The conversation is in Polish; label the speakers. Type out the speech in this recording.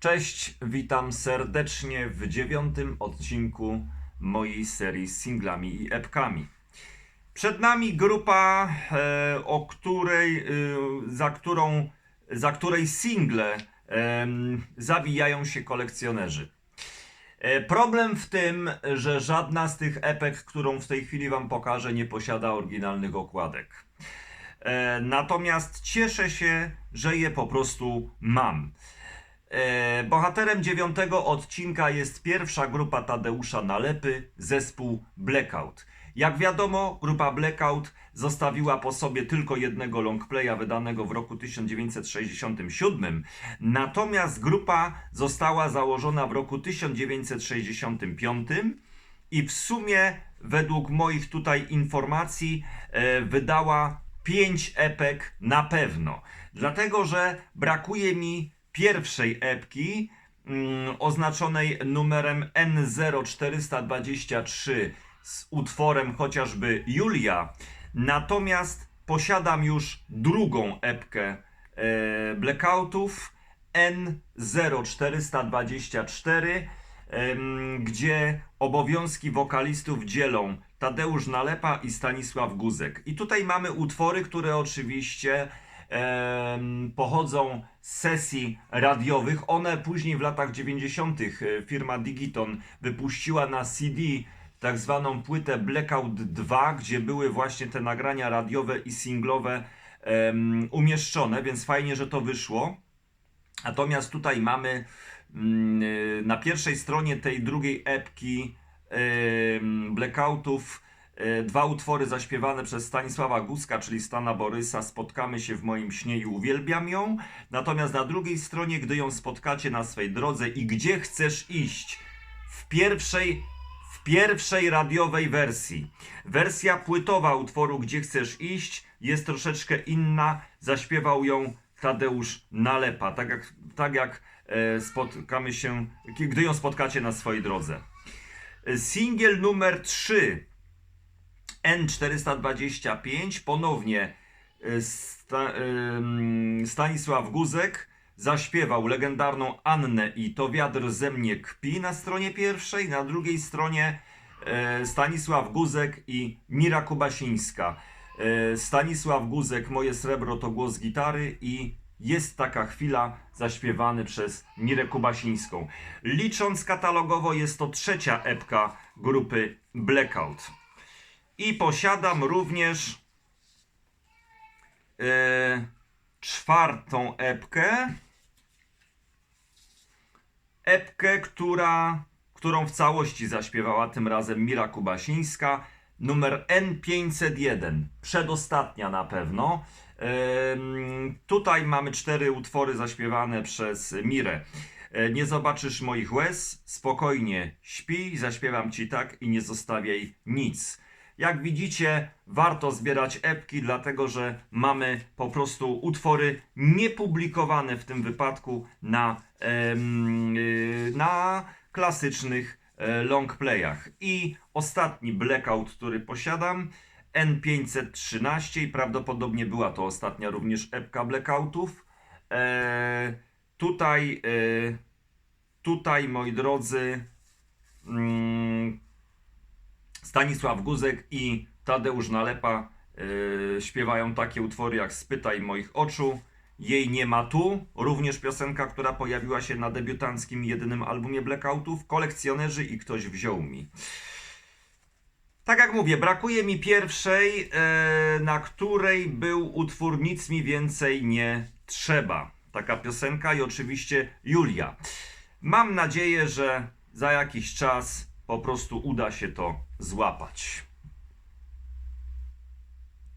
Speaker 1: Cześć, witam serdecznie w dziewiątym odcinku mojej serii z singlami i epkami. Przed nami grupa, e, o której, e, za, którą, za której single zabijają się kolekcjonerzy. E, Problem w tym, że żadna z tych epek, którą w tej chwili Wam pokażę, nie posiada oryginalnych okładek. Natomiast cieszę się, że je po prostu mam. E, Bohaterem dziewiątego odcinka jest pierwsza grupa Tadeusza Nalepy, zespół Blackout. Jak wiadomo, grupa Blackout zostawiła po sobie tylko jednego longplaya wydanego w roku 1967, natomiast grupa została założona w roku 1965 i w sumie, według moich tutaj informacji, e, wydała 5 epek na pewno. Dlatego, że brakuje mi pierwszej epki mm, oznaczonej numerem N0423 z utworem chociażby Julia. Natomiast posiadam już drugą epkę e, blackoutów N0424 em, gdzie obowiązki wokalistów dzielą Tadeusz Nalepa i Stanisław Guzek. I tutaj mamy utwory, które oczywiście pochodzą z sesji radiowych. One później w latach 90. e, firma Digiton wypuściła na CD tak zwaną płytę Blackout 2, gdzie były właśnie te nagrania radiowe i singlowe umieszczone, więc fajnie, że to wyszło. Natomiast tutaj mamy mm, y, na pierwszej stronie tej drugiej epki Blackoutów dwa utwory zaśpiewane przez Stanisława Guzka, czyli Stana Borysa, Spotkamy się w moim śnie i uwielbiam ją. Natomiast na drugiej stronie, gdy ją spotkacie na swej drodze i gdzie chcesz iść, w pierwszej w pierwszej radiowej wersji. Wersja płytowa utworu Gdzie chcesz iść jest troszeczkę inna. Zaśpiewał ją Tadeusz Nalepa, tak jak, tak jak e, spotkamy się, gdy ją spotkacie na swojej drodze. E, Singiel numer 3 N425 ponownie e, Sta, Stanisław Guzek zaśpiewał legendarną Annę i To wiatr ze mnie kpi na stronie pierwszej, na drugiej stronie e, Stanisław Guzek i Mira Kubasińska. E, Stanisław Guzek, Moje srebro to głos gitary i Jest taka chwila zaśpiewany przez Mirę Kubasińską. Licząc katalogowo jest to trzecia epka grupy Blackout. I posiadam również e, czwartą epkę. Epkę, która, którą w całości zaśpiewała tym razem Mira Kubasińska. Numer N501. Przedostatnia na pewno. Tutaj mamy cztery utwory zaśpiewane przez Mirę. E, Nie zobaczysz moich łez, spokojnie śpi, zaśpiewam ci tak i nie zostawiaj nic. Jak widzicie, warto zbierać epki, dlatego że mamy po prostu utwory niepublikowane w tym wypadku na, y, na klasycznych e, longplayach. I ostatni blackout, który posiadam, N513 i prawdopodobnie była to ostatnia również epka blackoutów. E, tutaj, e, tutaj, moi drodzy, mm, Stanisław Guzek i Tadeusz Nalepa yy, śpiewają takie utwory jak Spytaj moich oczu, Jej nie ma tu, również piosenka, która pojawiła się na debiutanckim jedynym albumie Blackoutów, Kolekcjonerzy i Ktoś wziął mi. Tak jak mówię, brakuje mi pierwszej, yy, na której był utwór Nic mi więcej nie trzeba. Taka piosenka i oczywiście Julia. Mam nadzieję, że za jakiś czas po prostu uda się to złapać.